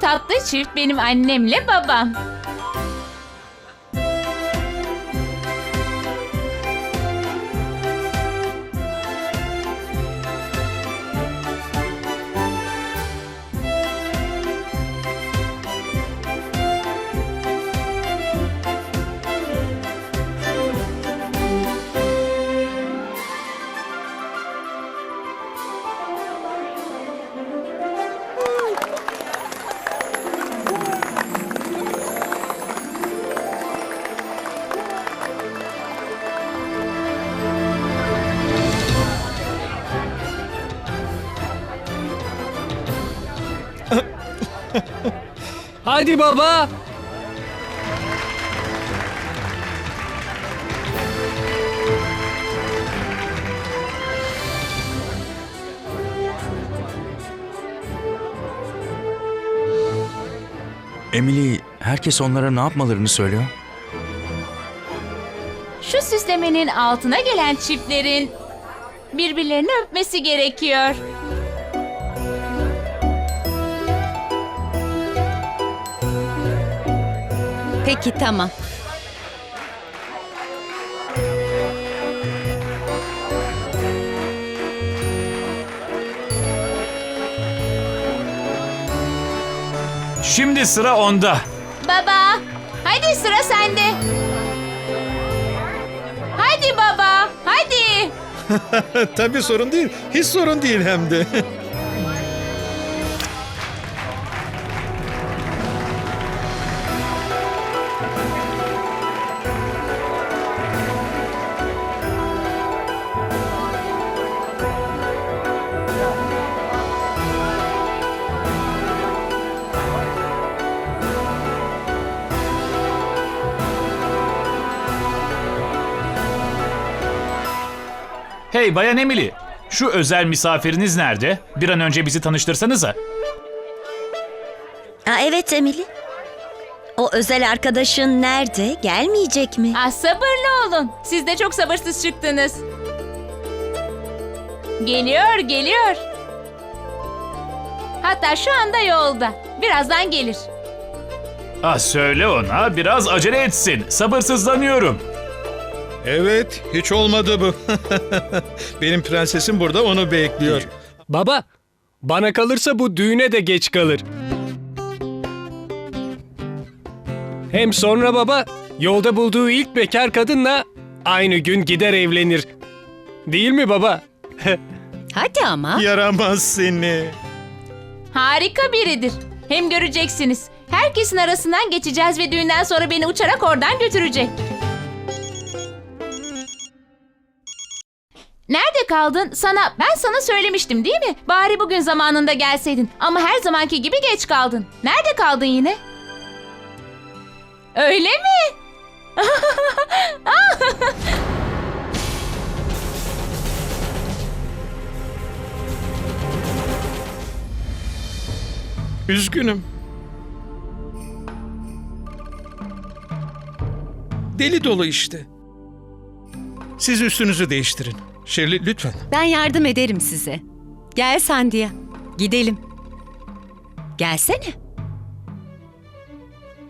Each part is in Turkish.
tatlı çift benim annemle babam. Hadi baba. Emily, herkes onlara ne yapmalarını söylüyor. Şu süslemenin altına gelen çiftlerin birbirlerini öpmesi gerekiyor. Peki tamam. Şimdi sıra onda. Baba, hadi sıra sende. Hadi baba, hadi. Tabii sorun değil. Hiç sorun değil hem de. Hey Bayan Emily, şu özel misafiriniz nerede? Bir an önce bizi tanıştırsanıza. Aa, evet Emily. O özel arkadaşın nerede? Gelmeyecek mi? Ah, sabırlı olun. Siz de çok sabırsız çıktınız. Geliyor, geliyor. Hatta şu anda yolda. Birazdan gelir. Ah söyle ona biraz acele etsin. Sabırsızlanıyorum. Evet, hiç olmadı bu. Benim prensesim burada onu bekliyor. Baba. Bana kalırsa bu düğüne de geç kalır. Hem sonra baba yolda bulduğu ilk bekar kadınla aynı gün gider evlenir. Değil mi baba? Hadi ama. Yaramaz seni. Harika biridir. Hem göreceksiniz. Herkesin arasından geçeceğiz ve düğünden sonra beni uçarak oradan götürecek. Nerede kaldın? Sana ben sana söylemiştim değil mi? Bari bugün zamanında gelseydin. Ama her zamanki gibi geç kaldın. Nerede kaldın yine? Öyle mi? Üzgünüm. Deli dolu işte. Siz üstünüzü değiştirin. Şerli lütfen. Ben yardım ederim size. Gel Sandia. Gidelim. Gelsene.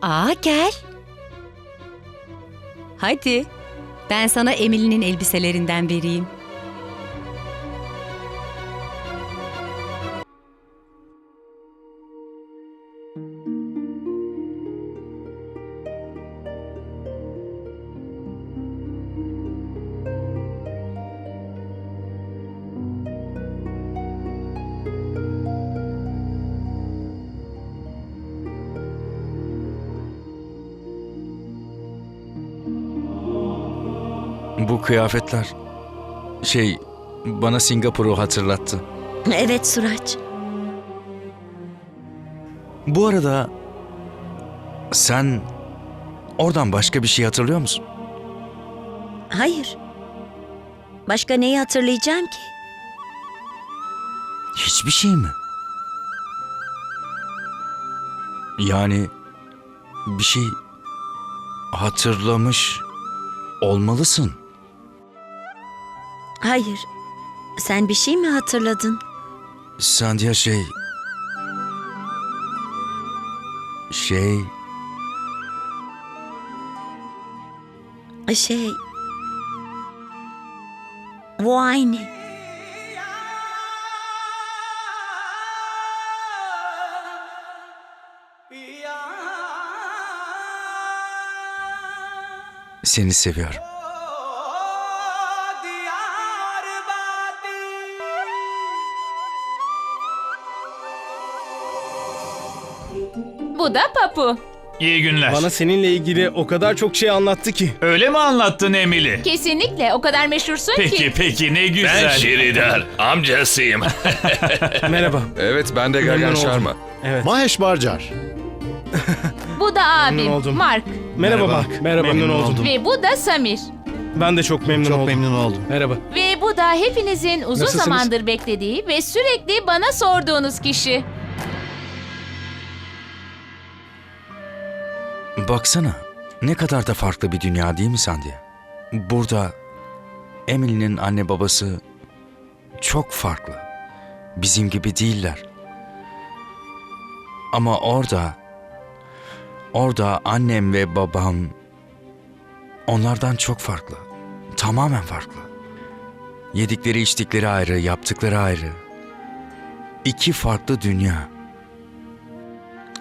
Aa gel. Hadi. Ben sana Emily'nin elbiselerinden vereyim. Bu kıyafetler şey bana Singapur'u hatırlattı. Evet Suraç. Bu arada sen oradan başka bir şey hatırlıyor musun? Hayır. Başka neyi hatırlayacağım ki? Hiçbir şey mi? Yani bir şey hatırlamış olmalısın. Hayır. Sen bir şey mi hatırladın? Sandia şey... şey... Şey... Bu aynı. Seni seviyorum. Bu da Papu. İyi günler. Bana seninle ilgili o kadar çok şey anlattı ki. Öyle mi anlattın Emily? Kesinlikle o kadar meşhursun Peki ki. peki ne güzel. Ben Şiridar, amcasıyım. Merhaba. Evet ben de Gagan oldum. Sharma. Evet. Mahesh Barcar. Bu da abim Memnun oldum. Mark. Merhaba Mark. Merhaba. Memnun, oldum. Ve bu da Samir. Ben de çok memnun Çok oldum. memnun oldum. Merhaba. Ve bu da hepinizin uzun Nasılsınız? zamandır beklediği ve sürekli bana sorduğunuz kişi. Baksana. Ne kadar da farklı bir dünya değil mi Sandy? Burada Emily'nin anne babası çok farklı. Bizim gibi değiller. Ama orada orada annem ve babam onlardan çok farklı. Tamamen farklı. Yedikleri içtikleri ayrı, yaptıkları ayrı. İki farklı dünya.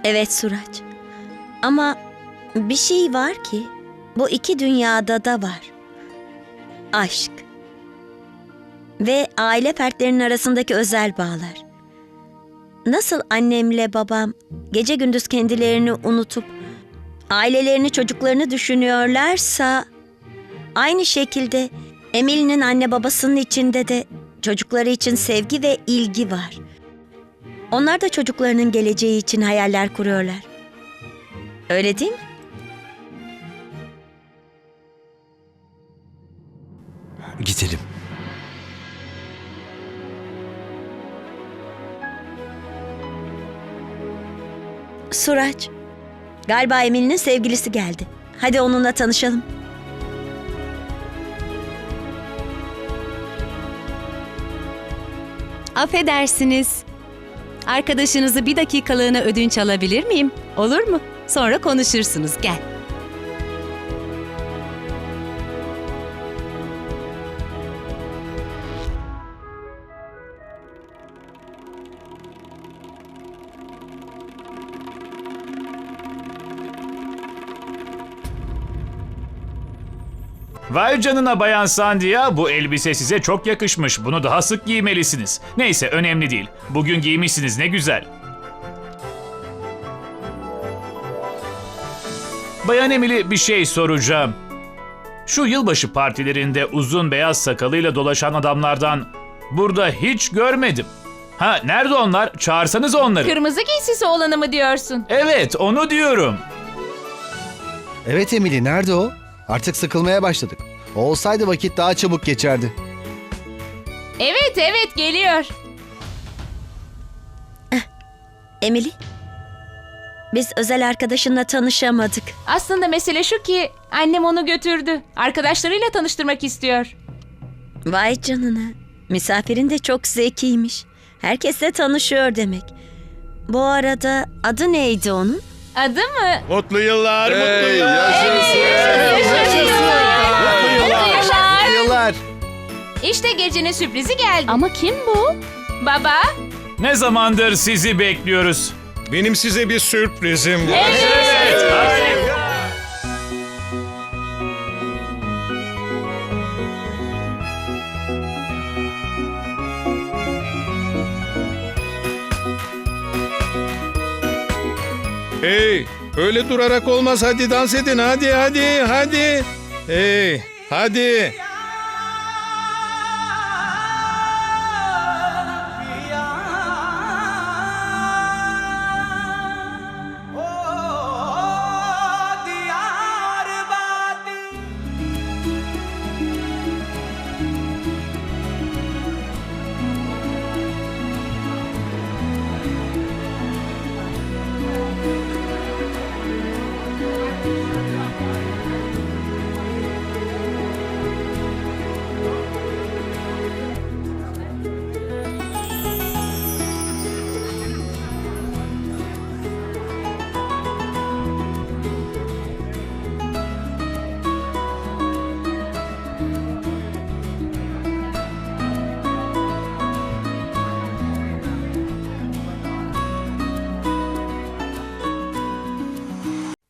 Evet Suraç. Ama bir şey var ki bu iki dünyada da var. Aşk. Ve aile fertlerinin arasındaki özel bağlar. Nasıl annemle babam gece gündüz kendilerini unutup ailelerini çocuklarını düşünüyorlarsa aynı şekilde Emily'nin anne babasının içinde de çocukları için sevgi ve ilgi var. Onlar da çocuklarının geleceği için hayaller kuruyorlar. Öyle değil mi? Gidelim. Suraç. Galiba Emin'in sevgilisi geldi. Hadi onunla tanışalım. Affedersiniz. Arkadaşınızı bir dakikalığına ödünç alabilir miyim? Olur mu? Sonra konuşursunuz. Gel. Vay canına Bayan Sandia bu elbise size çok yakışmış. Bunu daha sık giymelisiniz. Neyse önemli değil. Bugün giymişsiniz ne güzel. Bayan Emily bir şey soracağım. Şu yılbaşı partilerinde uzun beyaz sakalıyla dolaşan adamlardan burada hiç görmedim. Ha nerede onlar? Çağırsanız onları. Kırmızı giysisi olanı mı diyorsun? Evet onu diyorum. Evet Emily nerede o? Artık sıkılmaya başladık. Olsaydı vakit daha çabuk geçerdi. Evet evet geliyor. Emily. Biz özel arkadaşınla tanışamadık. Aslında mesele şu ki annem onu götürdü. Arkadaşlarıyla tanıştırmak istiyor. Vay canına. Misafirin de çok zekiymiş. Herkesle tanışıyor demek. Bu arada adı neydi onun? Adı mı? Mutlu yıllar, mutlu Hey, yıllar. yaşasın. Yaşasın. Yıllar. İşte gecenin sürprizi geldi. Ama kim bu? Baba. Ne zamandır sizi bekliyoruz. Benim size bir sürprizim var. Hey, öyle durarak olmaz. Hadi dans edin. Hadi, hadi, hadi. Hey, hadi.